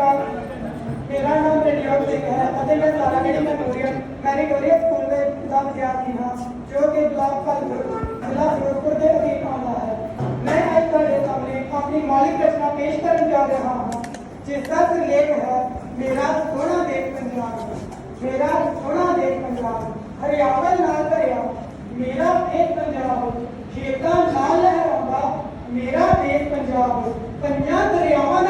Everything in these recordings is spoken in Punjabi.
ਅਕਾਲ ਮੇਰਾ ਨਾਮ ਰਣਜੋਤ ਸਿੰਘ ਹੈ ਅਤੇ ਮੈਂ ਸਾਰਾਗੜੀ ਮੈਮੋਰੀਅਲ ਮੈਰੀਟੋਰੀਅਸ ਸਕੂਲ ਵਿੱਚ ਦਾ ਵਿਦਿਆਰਥੀ ਹਾਂ ਜੋ ਕਿ ਬਲਾਕ ਕਲਪੁਰ ਜ਼ਿਲ੍ਹਾ ਫਿਰੋਜ਼ਪੁਰ ਦੇ ਅਧੀਨ ਆਉਂਦਾ ਹੈ ਮੈਂ ਅੱਜ ਤੁਹਾਡੇ ਸਾਹਮਣੇ ਆਪਣੀ ਮੌਲਿਕ ਰਚਨਾ ਪੇਸ਼ ਕਰਨ ਜਾ ਰਿਹਾ ਹਾਂ ਜਿਸ ਦਾ ਸਿਰਲੇਖ ਹੈ ਮੇਰਾ ਸੋਹਣਾ ਦੇਸ਼ ਪੰਜਾਬ ਮੇਰਾ ਸੋਹਣਾ ਦੇਸ਼ ਪੰਜਾਬ ਹਰਿਆਵਲ ਨਾਲ ਭਰਿਆ ਮੇਰਾ ਦੇਸ਼ ਪੰਜਾਬ ਖੇਤਾਂ ਨਾਲ ਲਹਿਰਾਉਂਦਾ ਮੇਰਾ ਦੇਸ਼ ਪੰਜਾਬ ਪੰਜਾਂ ਦਰਿਆਵਾਂ ਦਾ ਸੁਮੇਲ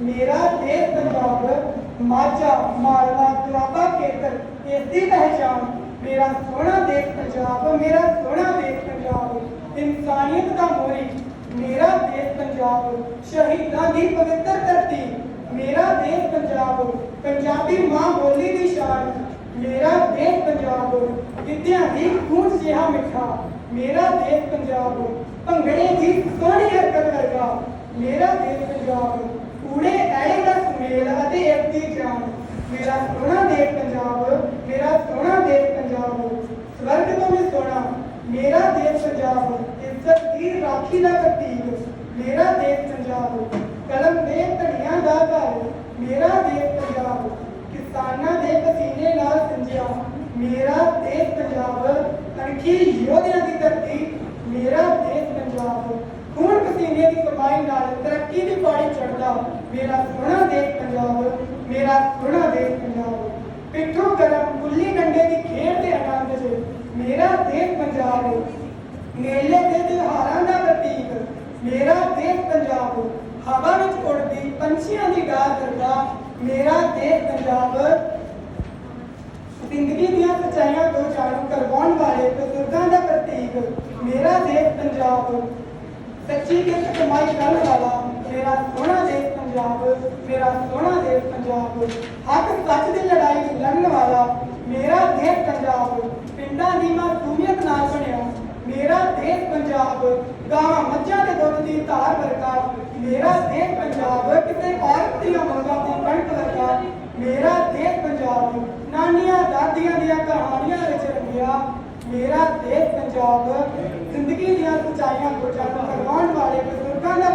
ਮੇਰਾ ਦੇਸ਼ ਪੰਜਾਬ ਮਾਝਾ, ਮਾਲਵਾ, ਦੁਆਬਾ ਖੇਤਰ ਇਸ ਦੀ ਪਹਿਚਾਨ ਮੇਰਾ ਸੋਹਣਾ ਦੇਸ਼ ਪੰਜਾਬ, ਮੇਰਾ ਸੋਹਣਾ ਦੇਸ਼ ਪੰਜਾਬ, ਇਨਸਾਨੀਅਤ ਦਾ ਮੋਰੀ ਮੇਰਾ ਦੇਸ਼ ਪੰਜਾਬ, ਸ਼ਹੀਦਾਂ ਦੀ ਪਵਿੱਤਰ ਧਰਤੀ, ਮੇਰਾ ਦੇਸ਼ ਪੰਜਾਬ, ਪੰਜਾਬੀ ਮਾਂ ਬੋਲੀ ਦੀ ਸ਼ਾਨ, ਮੇਰਾ ਦੇਸ਼ ਪੰਜਾਬ ਵਿਦਿਆ ਦੀ ਖੂਨ ਜਿਹਾ ਮਿੱਠਾ, ਮੇਰਾ ਦੇਸ਼ ਪੰਜਾਬ, ਭੰਗੜੇ ਦੀ ਸੋਹਣੀ ਹਰਕਤ ਵਰਗਾ, ਮੇਰਾ ਦੇਸ਼ ਪੰਜਾਬ। ਕੂੜੇ ਐੜੇ ਦਾ ਸੁਮੇਲ ਅਤੇ ਇੱਕ ਦੀ ਜਾਨ ਮੇਰਾ ਸੋਹਣਾ ਦੇਸ਼ ਪੰਜਾਬ, ਮੇਰਾ ਸੋਹਣਾ ਦੇਸ਼ ਪੰਜਾਬ। ਸਵਰਗ ਤੋਂ ਵੀ ਸੋਹਣਾ, ਮੇਰਾ ਦੇਸ਼ ਪੰਜਾਬ। ਇੱਜ਼ਤ ਦੀ ਰਾਖੀ ਦਾ ਪ੍ਰਤੀਕ, ਮੇਰਾ ਦੇਸ਼ ਪੰਜਾਬ। ਕਲਮ ਦੇ ਧੜੀਆਂ ਦਾ ਘਰ, ਮੇਰਾ ਦੇਸ਼ ਪੰਜਾਬ। ਕਿਸਾਨਾਂ ਦੇ ਪਸੀਨੇ ਨਾਲ ਸਿੰਜਿਆ, ਮੇਰਾ ਦੇਸ਼ ਪੰਜਾਬ। ਅਣਖੀ ਯੋਧਿਆਂ ਦੀ ਧਰਤੀ, ਮੇਰਾ ਦੇਸ਼ ਪੰਜਾਬ। ਖੂਨ ਕਮਾਈ ਨਾਲ ਤਰੱਕੀ ਦੀ ਪਾੜੀ ਚੜਦਾ ਮੇਰਾ ਸੋਹਣਾ ਦੇਸ਼ ਪੰਜਾਬ ਮੇਰਾ ਸੋਹਣਾ ਦੇਸ਼ ਪੰਜਾਬ ਪਿੱਠੋਂ ਗਰਮ ਗੁੱਲੀ ਡੰਡੇ ਦੀ ਖੇਡ ਦੇ ਆਨੰਦ 'ਚ ਮੇਰਾ ਦੇਸ਼ ਪੰਜਾਬ ਮੇਲੇ ਦੇ ਤਿਉਹਾਰਾਂ ਦਾ ਪ੍ਰਤੀਕ, ਮੇਰਾ ਦੇਸ਼ ਪੰਜਾਬ ਹਵਾ। ਵਿੱਚ ਉੜਦੀ ਪੰਛੀਆਂ ਦੀ ਗਾਲ ਕਰਦਾ, ਮੇਰਾ ਦੇਸ਼ ਪੰਜਾਬ। ਜ਼ਿੰਦਗੀ ਦੀਆਂ ਸੱਚਾਈਆਂ ਤੋਂ ਜਾਣੂ ਕਰਵਾਉਣ ਵਾਲੇ ਬਜ਼ੁਰਗਾਂ ਦਾ ਪ੍ਰਤੀਕ, ਮੇਰਾ ਦੇਸ਼ ਪੰਜਾਬ ਸੱਚੀ ਕਿਰਤ ਕਮਾਈ ਕਰਨ ਵਾਲਾ, ਮੇਰਾ ਸੋਹਣਾ ਦੇਸ਼ ਪੰਜਾਬ, ਮੇਰਾ ਸੋਹਣਾ ਦੇਸ਼ ਪੰਜਾਬ। ਹੱਕ ਸੱਚ ਦੀ ਲੜਾਈ ਲੜਨ ਵਾਲਾ, ਮੇਰਾ ਦੇਸ਼ ਪੰਜਾਬ। ਪਿੰਡਾਂ ਦੀ ਮਾਸੂਮੀਅਤ ਨਾਲ ਬਣਿਆ ਮੇਰਾ ਦੇਸ਼ ਪੰਜਾਬ। ਗਾਵਾਂ ਮੱਝਾਂ ਦੇ ਦੁੱਧ ਦੀ ਧਾਰ ਵਰਗਾ, ਮੇਰਾ ਦੇਸ਼ ਪੰਜਾਬ। ਕਿਤੇ ਔਰਤ ਦੀਆਂ ਮੰਗਾਂ ਦੀ ਕਣਕ ਵਰਗਾ, ਮੇਰਾ ਦੇਸ਼ ਪੰਜਾਬ। ਨਾਨੀਆਂ ਦਾਦੀਆਂ ਦੀਆਂ ਕਹਾਣੀਆਂ ਵਿੱਚ ਰੰਗਿਆ ਮੇਰਾ ਦੇਸ਼ ਪੰਜਾਬ। ਜ਼ਿੰਦਗੀ ਦੀਆਂ ਸੱਚਾਈਆਂ ਤੋਂ ਜਾਣੂ ਕਰਵਾਉਣ ਵਾਲੇ ਬਜ਼ੁਰਗਾਂ ਦਾ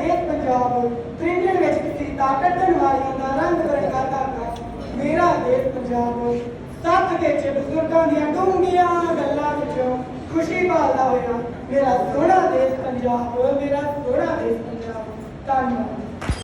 ਪ੍ਰਤੀਕ ਮੇਰਾ ਦੇਸ਼ ਤ੍ਰਿੰਜਣ ਵਿੱਚ ਕਿਸੇ ਤਾਕਤ ਵਾਲੀਆਂ ਦਾ ਰੰਗ ਬਰੰਗਾ ਧਾਗਾ ਮੇਰਾ ਦੇਸ਼ ਪੰਜਾਬ ਸੱਤ ਵਿੱਚ ਬਜ਼ੁਰਗਾਂ ਦੀਆਂ ਡੂੰਘੀਆਂ ਗੱਲਾਂ ਵਿੱਚੋਂ ਖੁਸ਼ੀ ਭਾਲਦਾ ਹੋਇਆ ਮੇਰਾ ਸੋਹਣਾ ਦੇਸ਼ ਪੰਜਾਬ, ਮੇਰਾ ਸੋਹਣਾ ਦੇਸ਼ ਪੰਜਾਬ। ਧੰਨਵਾਦ।